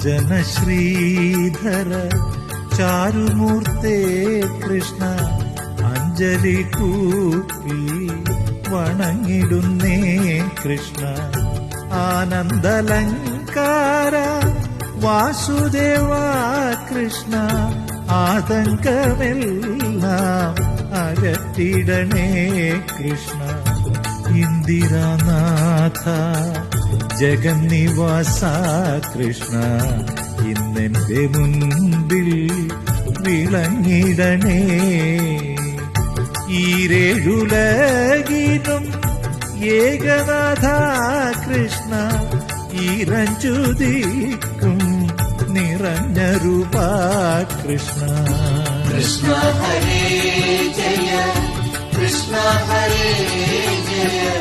അഞ്ജന ശ്രീധര ചാരുമൂർത്തേ കൃഷ്ണ അഞ്ജലി കൂപ്പി വണങ്ങിടുന്നേ കൃഷ്ണ. ആനന്ദലങ്കാര വാസുദേവ കൃഷ്ണ ആതങ്കമെല്ലാം അകറ്റിടണേ കൃഷ്ണ. ഇന്ദിരാനാഥ ജഗന്നിവാസ കൃഷ്ണ ഇന്നെന്റെ മുൻപിൽ വിളങ്ങിടണേ. ഈരേഴുലകിനും ഏകനാഥ കൃഷ്ണ ഈരഞ്ചുതിക്കും നിറഞ്ഞ രൂപ കൃഷ്ണ കൃഷ്ണ ഹരേ ജയ കൃഷ്ണ ഹരേ ജയ.